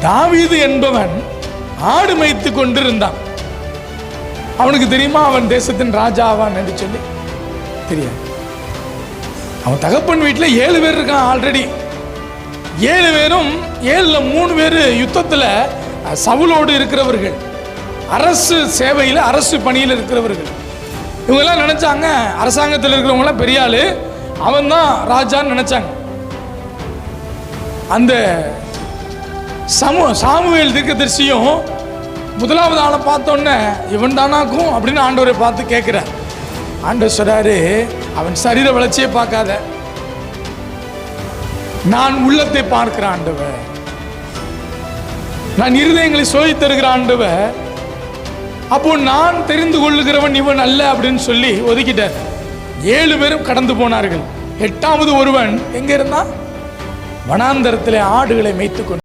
தாவீது என்பவன் ஆடு மேய்த்து கொண்டிருந்தான். அவனுக்கு தெரியுமா அவன் தேசத்தின் ராஜாவான் என்று சொல்லி? தெரியாது. அவன் தகப்பன் வீட்டில் ஏழு பேர் இருக்கான் ஆல்ரெடி ஏழு பேரும் ஏழுல மூணு பேர் யுத்தத்தில் சவுலோடு இருக்கிறவர்கள். அரசு சேவையில் அரசு பணியில் இருக்கிறவர்கள். இவங்கெல்லாம் நினச்சாங்க அரசாங்கத்தில் இருக்கிறவங்களாம் பெரிய ஆள். அவன் தான் ராஜான்னு நினச்சாங்க. அந்த சமு சாமுவேல் தீர்க்கதரிசியும் முதலாவது ஆளை பார்த்தோன்னே இவன் தானாக்கும் அப்படின்னு ஆண்டவரை பார்த்து கேட்குறார். ஆண்டவர் சொல்கிறாரு அவன் சரீர வளர்ச்சியை பார்க்காத. நான் உள்ளத்தை பார்க்கிற ஆண்டவர். நான் இருதயங்களை சோதி தருகிற ஆண்டவர். அப்போ நான் தெரிந்து கொள்ளுகிறவன் இவன் அல்ல அப்படின்னு சொல்லி ஒதுக்கிட்டார். ஏழு பேரும் கடந்து போனார்கள். எட்டாவது ஒருவன் எங்க இருந்தான்? வனாந்தரத்திலே ஆடுகளை மேய்த்து கொண்டு